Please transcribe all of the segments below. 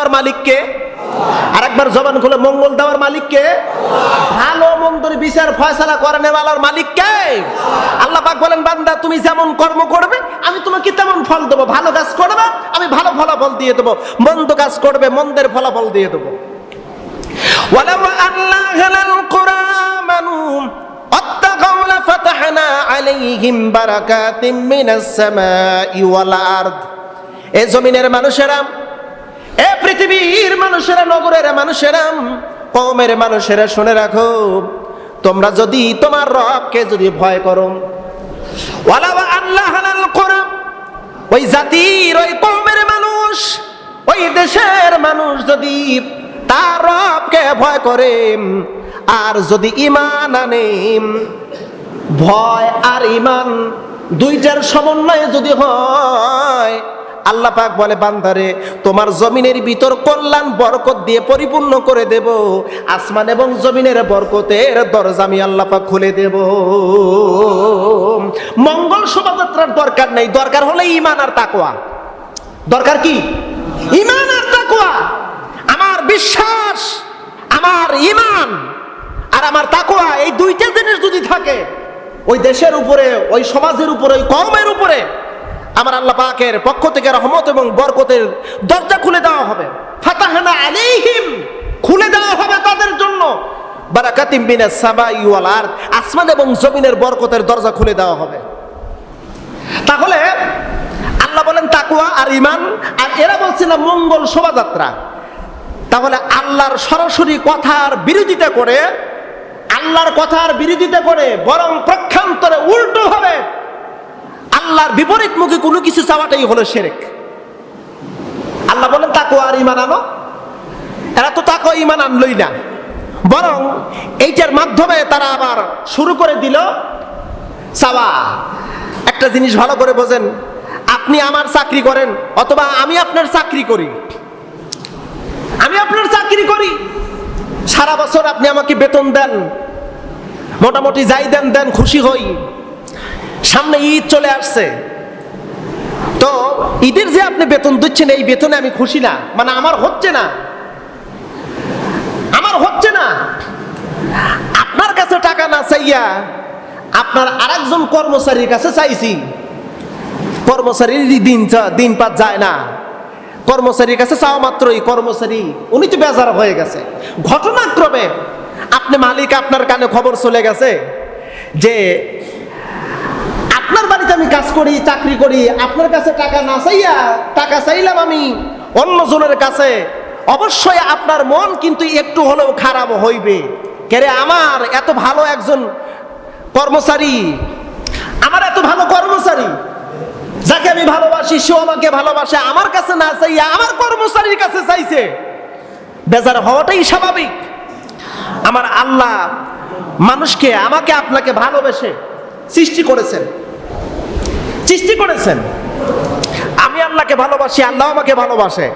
দেওয়ার মালিককে আর একবার জবান খুলে মঙ্গল দেওয়ার মালিককে ভালো মন্দর বিচার ফয়সালা করেন আল্লাহর মালিককে আল্লাহ পাক বলেন বান্দা তুমি যেমন কর্ম করবে আমি তোমাকে তেমন ফল দেবো ভালো কাজ করবে আমি ভালো ফলাফল দিয়ে দেবো মন্দ কাজ করবে মন্দের ফলাফল দিয়ে দেবো ولو أن أهل القرى آمنوا واتقوا لفتحنا عليهم بركات من السماء والأرض এ জমিনের মানুষেরা এ পৃথিবীর মানুষেরা, নগরের মানুষেরা কমের মানুষেরা, শুনে রাখো, তোমরা যদি তোমার রবকে যদি ভয় করো আল্লাহ ওই জাতির, ওই কমের মানুষ, ওই দেশের মানুষ যদি তার রবকে ভয় করে, আর যদি ইমান আনে, ভয় আর ইমান দুইটার সমন্বয়ে যদি হয় আল্লাহ পাক বলে, বান্দারে, তোমার জমিনের ভিতর কল্যাণ, বরকত দিয়ে পরিপূর্ণ করে দেব। আসমান এবং জমিনের বরকতের দরজা আমি আল্লাহ পাক খুলে দেব। মঙ্গল শোভাযাত্রার দরকার নেই। দরকার হলে ইমান আর তাকওয়া। দরকার কি? ইমান আর তাকওয়া। আমার বিশ্বাস, আমার ইমান আর আমার তাকওয়া, এই দুইটা জিনিস যদি থাকে, ওই দেশের উপরে, ওই সমাজের উপরে, ওই কমের উপরে আমার আল্লাহ পাকের পক্ষ থেকে রহমত এবং বরকতের দরজা খুলে দেওয়া হবে। ফাতাহানা আলাইহিম, খুলে দেওয়া হবে তাদের জন্য। বারাকাতিম বিনাস সামাই ওয়াল আরদ, আসমান এবং জমিনের বরকতের দরজা খুলে দেওয়া হবে। তাহলে আল্লাহ বলেন তাকুয়া আর ইমান আর এরা বলছে না মঙ্গল শোভাযাত্রা। তাহলে আল্লাহর সরাসরি কথার বিরোধিতা করে, আল্লাহর কথার বিরোধিতা করে বরং প্রক্ষান্তরে উল্টো আল্লাহর বিপরীত মুখে কোনো কিছু চাওয়াটাই হলো সেরেক আল্লাহ বলেন তাকুয়া আর ইমান আনো। এরা তো তাকুয়া ইমান আনলই না। বরং এইটার মাধ্যমে তারা আবার শুরু করে দিল চাওয়া। একটা জিনিস ভালো করে বোঝেন, আপনি আমার চাকরি করেন, অথবা আমি আপনার চাকরি করি। আমি আপনার চাকরি করি। সারা বছর আপনি আমাকে বেতন দেন, মোটামুটি যাই দেন দেন, খুশি হই। সামনে ঈদ চলে আসছে। তো ঈদের যে আপনি বেতন দিচ্ছেন, এই বেতনে আমি খুশি না। মানে আমার হচ্ছে না। আমার হচ্ছে না। আপনার কাছে টাকা না চাইয়া আপনার আরেকজন কর্মচারীর কাছে চাইছি। কর্মচারীর দিন দিন পাত যায় না। কর্মচারীর কাছে চাওয়া মাত্রই কর্মচারী, উনি তো বেজার হয়ে গেছে। ঘটনাক্রমে আপনি মালিক, আপনার কানে খবর চলে গেছে যে আপনার বাড়িতে আমি কাজ করি, চাকরি করি, আপনার কাছে টাকা না চাইয়া টাকা চাইলাম আমি। অন্য জনের কাছে অবশ্যই আপনার মন কিন্তু একটু হলেও খারাপ হইবে। কেরে আমার এত ভালো একজন কর্মচারী? আমার এত ভালো কর্মচারী? যাকে আমি ভালোবাসি, সেও আমাকে ভালোবাসে, আমার কাছে না চাইয়া আমার কর্মচারীর কাছে চাইছে। বেজার হওয়াটাই স্বাভাবিক। আমার আল্লাহ মানুষকে, আমাকে আপনাকে ভালোবেসে সৃষ্টি করেছেন। সৃষ্টি করেছেন। আমি আল্লাহকে ভালোবাসি, আল্লাহ আমাকে ভালোবাসে।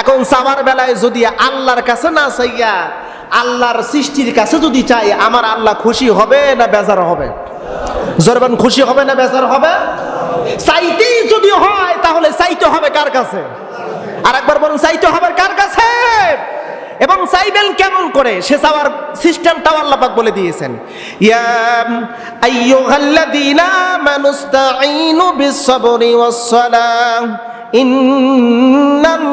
এখন চাওয়ার বেলায় যদি আল্লাহর কাছে না চাইয়া আল্লাহর সৃষ্টির কাছে যদি চাই, আমার আল্লাহ খুশি হবে না বেজার হবে? জরবান, খুশি হবে না বেজার হবে? চাইতেই যদি হয়, তাহলে চাইতে হবে কার কাছে? আর একবার বলুন, চাইতে হবে এবং চাইবেন কেমন করে? সে চাওয়ার সিস্টেমটাও আল্লাহ পাক বলে দিয়েছেন। ইয়া আইয়ুহাল্লাযীনা আমানুস্তাঈনু বিস-সাবরি ওয়াস-সালাহ, ইন্নাল্লাহা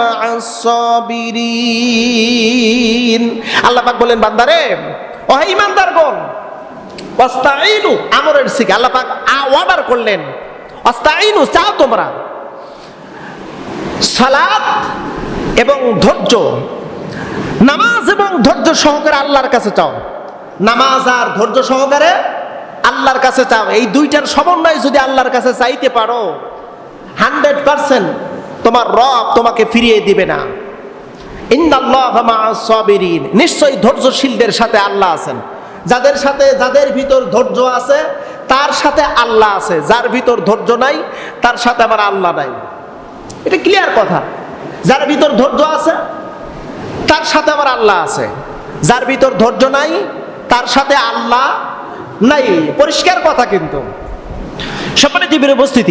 মা'আস সাবিরিন আল্লাহ পাক বলেন বান্দারে ও হে ঈমানদারগণ অস্তাইনু আমরের শিখে। আল্লাহ পাক অর্ডার করলেন অস্তাইনু চাও তোমরা। সালাত এবং ধৈর্য। নামাজ এবং ধৈর্য সহকারে আল্লাহর কাছে চাও। নামাজ আর ধৈর্য সহকারে আল্লাহর কাছে চাও। এই দুইটার সমন্বয় যদি আল্লাহর কাছে চাইতে পারো, হান্ড্রেড পার্সেন্ট তোমার রব তোমাকে ফিরিয়ে দিবে না। নিশ্চয়ই ধৈর্যশীলদের সাথে আল্লাহ আছেন। যাদের সাথে, যাদের ভিতর ধৈর্য আছে, তার সাথে আল্লাহ আছে। যার ভিতর ধৈর্য নাই, তার সাথে আবার আল্লাহ নাই। এটা ক্লিয়ার কথা। যার ভিতর ধৈর্য আছে, তার সাথে আবার আল্লাহ আছে। যার ভিতর ধৈর্য নাই, তার সাথে আল্লাহ নাই। পরিষ্কার কথা কিন্তু। সম্মানিত উপস্থিতি।